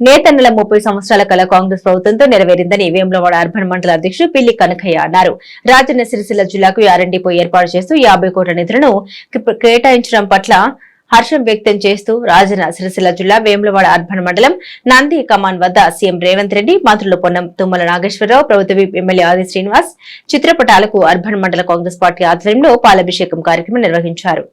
నేతన్నల ముప్పై సంవత్సరాల కల కాంగ్రెస్ ప్రభుత్వంతో నెరవేరిందని వేములవాడ అర్బన్ మండల అధ్యక్షుడు పిల్లి కనకయ్య అన్నారు. రాజన్న సిరిసిల్ల జిల్లాకు ఆర్ఎండిపై ఏర్పాటు చేస్తూ యాభై కోట్ల నిధులను కేటాయించడం పట్ల హర్షం వ్యక్తం చేస్తూ రాజన్న సిరిసిల్ల జిల్లా వేములవాడ అర్బన్ మండలం నంది కమాన్ వద్ద సీఎం రేవంత్ రెడ్డి మంత్రులు పొన్నం తుమ్మల నాగేశ్వరరావు ప్రభుత్వ ఎమ్మెల్యే ఆది శ్రీనివాస్ చిత్రపటాలకు అర్బన్ మండల కాంగ్రెస్ పార్టీ ఆధ్వర్యంలో పాలాభిషేకం కార్యక్రమం నిర్వహించారు.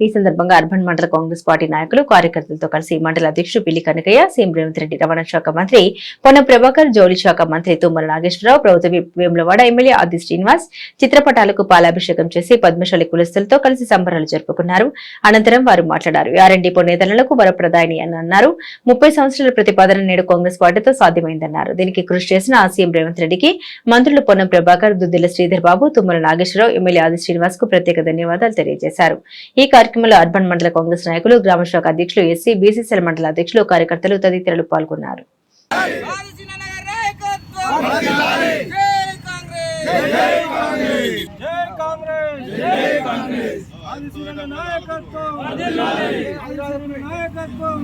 ఈ సందర్భంగా అర్బన్ మండల కాంగ్రెస్ పార్టీ నాయకులు కార్యకర్తలతో కలిసి మండల అధ్యక్షుడు పిల్లి కనకయ్య సీఎం రేవంత్ రెడ్డి రవాణా శాఖ మంత్రి పొన్న ప్రభాకర్ జౌలి శాఖ మంత్రి తుమ్మల నాగేశ్వరరావు ప్రభుత్వ వేములవాడ ఎమ్మెల్యే ఆది శ్రీనివాస్ చిత్రపటాలకు పాలాభిషేకం చేసి పద్మశాలి కులస్తులతో కలిసి సంబరాలు జరుపుకున్నారు. అనంతరం వారు మాట్లాడారు. ఆర్ఎండిపో నేతలకు వరప్రదాయని అని అన్నారు. ముప్పై సంవత్సరాల ప్రతిపాదన నేడు కాంగ్రెస్ పార్టీతో సాధ్యమైందన్నారు. దీనికి కృషి చేసిన ఆ సీఎం రేవంత్ రెడ్డికి మంత్రులు పొన్నం ప్రభాకర్ దుద్దిల శ్రీధర్ బాబు తుమ్మల నాగేశ్వరరావు ఎమ్మెల్యే ఆది శ్రీనివాస్కు ప్రత్యేక ధన్యవాదాలు తెలియజేశారు. ఈ కార్యక్రమంలో అర్బన్ మండల కాంగ్రెస్ నాయకులు గ్రామ శాఖ అధ్యక్షులు ఎస్సీ బీసీసీల మండల అధ్యక్షులు కార్యకర్తలు తదితరులు పాల్గొన్నారు. నాయకత్వం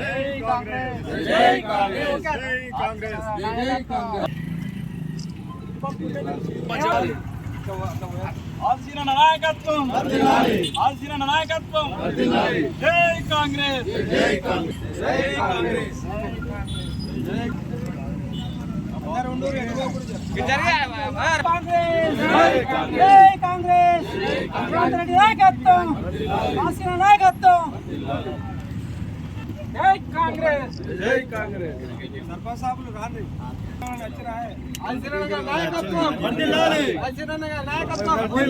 జై కాంగ్రెస్ జై కాంగ్రెస్ జై కాంగ్రెస్ రాజసిన నాయకత్వం వర్ధిల్లాలి రాజసిన నాయకత్వం వర్ధిల్లాలి జై కాంగ్రెస్ జై కాంగ్రెస్ జై కాంగ్రెస్ జై కాంగ్రెస్ జై కాంగ్రెస్ ఆల్సిన నాయకత్వం ఆల్సిన నాయకత్వం జై కాంగ్రెస్ జై కాంగ్రెస్ జై కాంగ్రెస్ జై కాంగ్రెస్ రేవంత్ రెడ్డి నాయకత్వం ఆల్సిన నాయకత్వం జై కాంగ్రెస్ జై కాంగ్రెస్ సర్పంచ్ సాబులు రాండి నాయకత్వం నాయకత్వం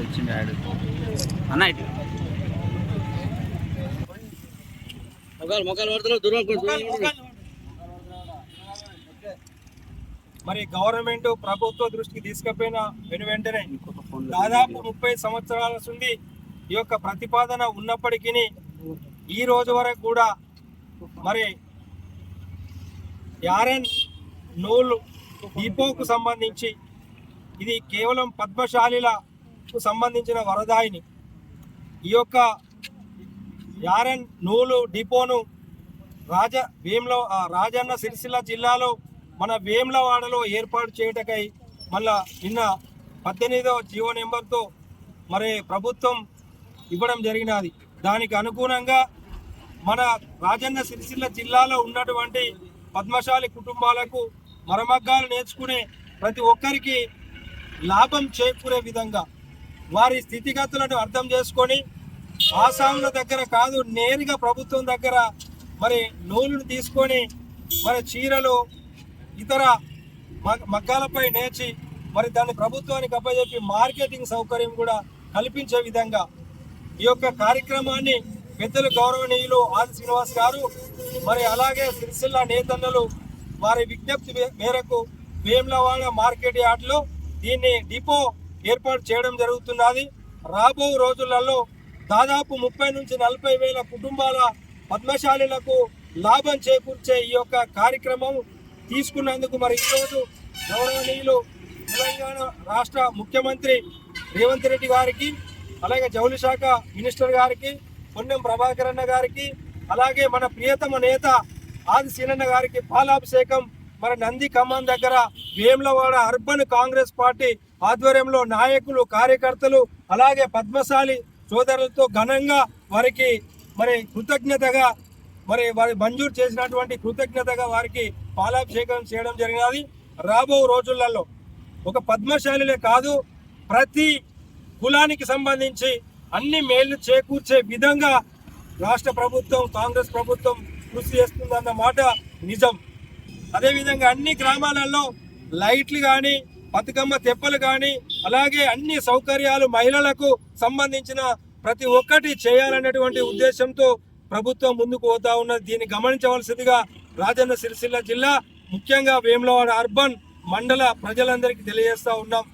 ఇచ్చింది అచ్చులు అన్న ఇటు మొక్కలు మొక్కలు పడుతున్నావు దూరం మరి గవర్నమెంట్ ప్రభుత్వ దృష్టికి తీసుకుపోయిన వెను వెంటనే దాదాపు ముప్పై సంవత్సరాల నుండి ఈ యొక్క ప్రతిపాదన ఉన్నప్పటికీ ఈ రోజు వరకు కూడా మరి యారన్ నూలు డిపోకు సంబంధించి ఇది కేవలం పద్మశాలిలకు సంబంధించిన వరదాయిని. ఈ యొక్క యారన్ నూలు డిపోను రాజ ఆ, రాజన్న సిరిసిల్ల జిల్లాలో మన వేములవాడలో ఏర్పాటు చేయటకై మళ్ళా నిన్న పద్దెనిమిదవ జీవో నెంబర్తో మరి ప్రభుత్వం ఇవ్వడం జరిగినది. దానికి అనుగుణంగా మన రాజన్న సిరిసిల్ల జిల్లాలో ఉన్నటువంటి పద్మశాలి కుటుంబాలకు మరమగ్గాలు నేర్చుకునే ప్రతి ఒక్కరికి లాభం చేకూరే విధంగా వారి స్థితిగతులను అర్థం చేసుకొని ఆసాముల దగ్గర కాదు నేరుగా ప్రభుత్వం దగ్గర మరి నూలును తీసుకొని మరి చీరలు ఇతర మగ్- మగ్గాలపై నేర్చి మరి దాన్ని ప్రభుత్వానికి అప్పచెప్పి మార్కెటింగ్ సౌకర్యం కూడా కల్పించే విధంగా ఈ యొక్క కార్యక్రమాన్ని పెద్దలు గౌరవనీయులు ఆది శ్రీనివాస్ గారు మరి అలాగే సిరిసిల్ల నేతన్నలు వారి విజ్ఞప్తి మేరకు వేములవాడ మార్కెట్ యార్డ్లో దీన్ని డిపో ఏర్పాటు చేయడం జరుగుతున్నది. రాబో రోజులలో దాదాపు ముప్పై నుంచి నలభై వేల కుటుంబాల పద్మశాలిలకు లాభం చేకూర్చే ఈ యొక్క కార్యక్రమం తీసుకున్నందుకు మరి ఈరోజు గౌరవనీయులు తెలంగాణ రాష్ట్ర ముఖ్యమంత్రి రేవంత్ రెడ్డి గారికి అలాగే జౌలి శాఖ మినిస్టర్ గారికి పొన్నం ప్రభాకర్ అన్న గారికి అలాగే మన ప్రియతమ నేత ఆది సీనన్న గారికి పాలాభిషేకం మరి నంది ఖమ్మం దగ్గర వేములవాడ అర్బన్ కాంగ్రెస్ పార్టీ ఆధ్వర్యంలో నాయకులు కార్యకర్తలు అలాగే పద్మశాలి సోదరులతో ఘనంగా వారికి మరి కృతజ్ఞతగా మరి వారి మంజూరు చేసినటువంటి కృతజ్ఞతగా వారికి పాలాభిషేకం చేయడం జరిగినది రాబో రోజులలో. ఒక పద్మశాలిలే కాదు ప్రతి కులానికి సంబంధించి అన్ని మేళ్ళు చేకూర్చే విధంగా రాష్ట్ర ప్రభుత్వం కాంగ్రెస్ ప్రభుత్వం కృషి చేస్తుందన్న మాట నిజం. అదేవిధంగా అన్ని గ్రామాలలో లైట్లు కానీ బతుకమ్మ తెప్పలు కానీ అలాగే అన్ని సౌకర్యాలు మహిళలకు సంబంధించిన ప్రతి ఒక్కటి చేయాలనేటువంటి ఉద్దేశంతో ప్రభుత్వం ముందుకు పోతా ఉన్నది. దీన్ని గమనించవలసిందిగా రాజన్న సిరిసిల్ల జిల్లా ముఖ్యంగా వేములవాడ అర్బన్ మండల ప్రజలందరికీ తెలియజేస్తూ ఉన్నాం.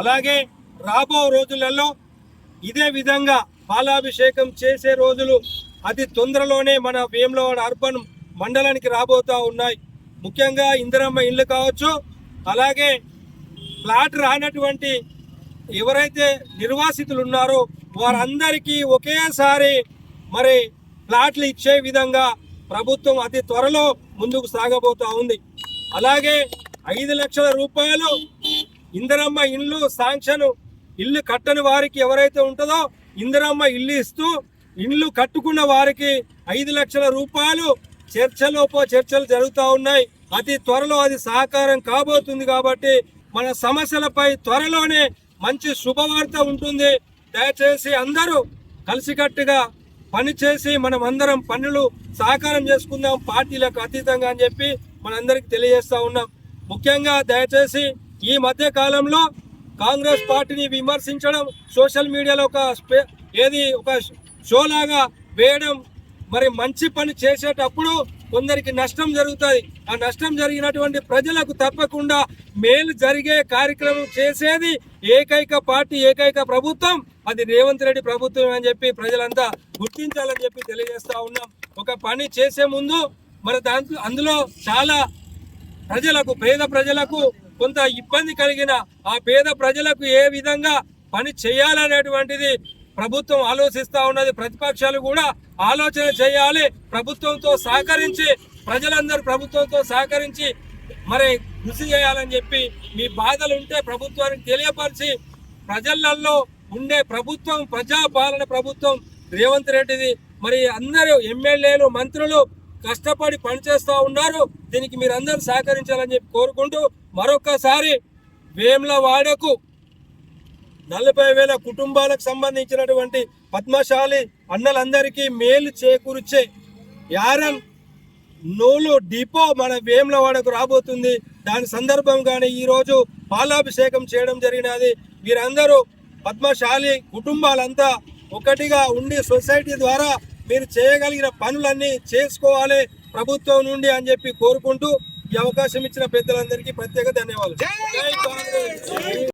అలాగే రాబో రోజులలో ఇదే విధంగా పాలాభిషేకం చేసే రోజులు అతి తొందరలోనే మన వేములవాడ అర్బన్ మండలానికి రాబోతా ఉన్నాయి. ముఖ్యంగా ఇందిరమ్మ ఇల్లు కావచ్చు అలాగే ప్లాట్ రానటువంటి ఎవరైతే నిర్వాసితులు ఉన్నారో వారందరికీ ఒకేసారి మరి ప్లాట్లు ఇచ్చే విధంగా ప్రభుత్వం అతి త్వరలో ముందుకు సాగబోతా ఉంది. అలాగే ఐదు లక్షల రూపాయలు ఇందిరమ్మ ఇల్లు శాంక్షన్ ఇల్లు కట్టని వారికి ఎవరైతే ఉంటుందో ఇందిరమ్మ ఇల్లు ఇస్తూ ఇల్లు కట్టుకున్న వారికి ఐదు లక్షల రూపాయలు చర్చలోపో చర్చలు జరుగుతూ ఉన్నాయి. అతి త్వరలో అది సహకారం కాబోతుంది కాబట్టి మన సమస్యలపై త్వరలోనే మంచి శుభవార్త ఉంటుంది. దయచేసి అందరూ కలిసికట్టుగా పనిచేసి మనం అందరం పనులు సహకారం చేసుకుందాం పార్టీలకు అతీతంగా అని చెప్పి మనందరికి తెలియజేస్తా ఉన్నాం. ముఖ్యంగా దయచేసి ఈ మధ్య కాలంలో కాంగ్రెస్ పార్టీని విమర్శించడం సోషల్ మీడియాలో ఒక ఏది ఒక షోలాగా వేయడం మరి మంచి పని చేసేటప్పుడు కొందరికి నష్టం జరుగుతుంది ఆ నష్టం జరిగినటువంటి ప్రజలకు తప్పకుండా మేలు జరిగే కార్యక్రమం చేసేది ఏకైక పార్టీ ఏకైక ప్రభుత్వం. అది రేవంత్ రెడ్డి ప్రభుత్వం అని చెప్పి ప్రజలంతా గుర్తించాలని చెప్పి తెలియజేస్తా ఉన్నాం. ఒక పని చేసే ముందు మరి దాంట్లో అందులో చాలా ప్రజలకు పేద ప్రజలకు కొంత ఇబ్బంది కలిగిన ఆ పేద ప్రజలకు ఏ విధంగా పని చేయాలనేటువంటిది ప్రభుత్వం ఆలోచిస్తా ఉన్నది. ప్రతిపక్షాలు కూడా ఆలోచన చేయాలి. ప్రభుత్వంతో సహకరించి ప్రజలందరూ ప్రభుత్వంతో సహకరించి మరి కృషి చేయాలని చెప్పి మీ బాధలు ఉంటే ప్రభుత్వానికి తెలియపరిచి ప్రజలలో ఉండే ప్రభుత్వం ప్రజాపాలన ప్రభుత్వం రేవంత్ రెడ్డిది. మరి అందరూ ఎమ్మెల్యేలు మంత్రులు కష్టపడి పనిచేస్తూ ఉన్నారు. దీనికి మీరందరూ సహకరించాలని చెప్పి కోరుకుంటూ మరొకసారి వేములవాడకు నలభై వేల కుటుంబాలకు సంబంధించినటువంటి పద్మశాలి అన్నలందరికీ మేలు చేకూర్చే యారన్ నూలు డిపో మన వేములవాడకు రాబోతుంది. దాని సందర్భంగానే ఈరోజు పాలాభిషేకం చేయడం జరిగినది. వీరందరూ పద్మశాలి కుటుంబాలంతా ఒకటిగా ఉండి సొసైటీ ద్వారా మీరు చేయగలిగిన పనులన్నీ చేసుకోవాలి ప్రభుత్వం నుండి అని చెప్పి కోరుకుంటూ ఈ అవకాశం ఇచ్చిన పెద్దలందరికీ ప్రత్యేక ధన్యవాదాలు.